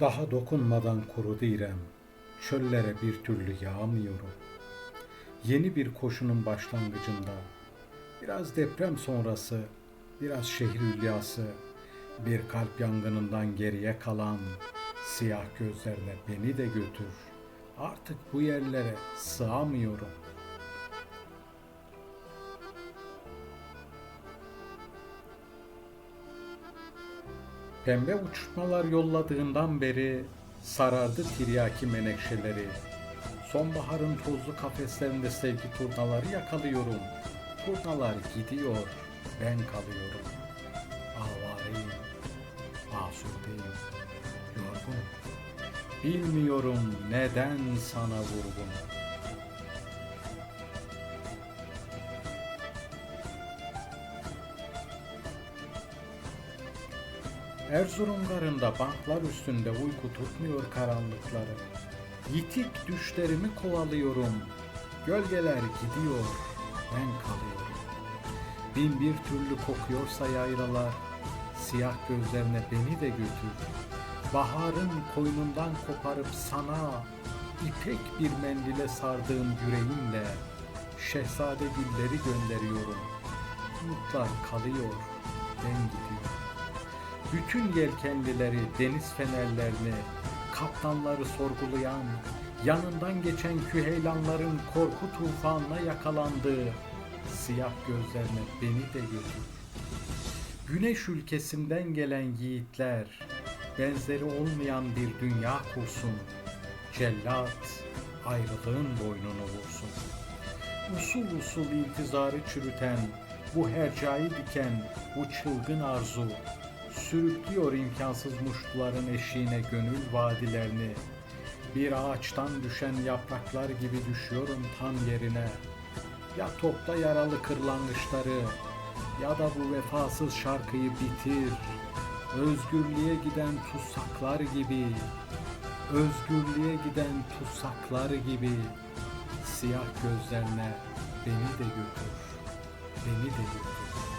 Daha dokunmadan kurudu İrem. Çöllere bir türlü yağmıyorum. Yeni bir koşunun başlangıcında, biraz deprem sonrası, biraz şehir hülyası, bir kalp yangınından geriye kalan siyah gözlerine beni de götür. Artık bu yerlere sığamıyorum. Pembe uçurtmalar yolladığından beri sarardı tiryaki menekşeleri. Sonbaharın tozlu kafeslerinde sevgi turnaları yakalıyorum. Turnalar gidiyor, ben kalıyorum. Avareyim, asurdeyim, yorgunum. Bilmiyorum neden sana vurgunum. Erzurum garında banklar üstünde uyku tutmuyor karanlıkları. Yitik düşlerimi kovalıyorum. Gölgeler gidiyor, ben kalıyorum. Bin bir türlü kokuyorsa yaylalar, siyah gözlerine beni de götür. Baharın koynundan koparıp sana, ipek bir mendile sardığım yüreğimle, şehzade gülleri gönderiyorum. Umutlar kalıyor, ben gidiyorum. Bütün yelkenlileri, deniz fenerlerini, kaptanları sorgulayan, yanından geçen küheylanların korku tufanına yakalandığı siyah gözlerine beni de götür. Güneş ülkesinden gelen yiğitler, benzeri olmayan bir dünya kursun. Cellat, ayrılığın boynunu vursun. Usul usul intizarı çürüten, bu hercai diken, bu çılgın arzu, sürüklüyor imkansız muştuların eşiğine gönül vadilerini. Bir ağaçtan düşen yapraklar gibi düşüyorum tam yerine. Ya topla yaralı kırlangıçları ya da bu vefasız şarkıyı bitir. Özgürlüğe giden tutsaklar gibi, özgürlüğe giden tutsaklar gibi siyah gözlerine beni de götür, beni de götür.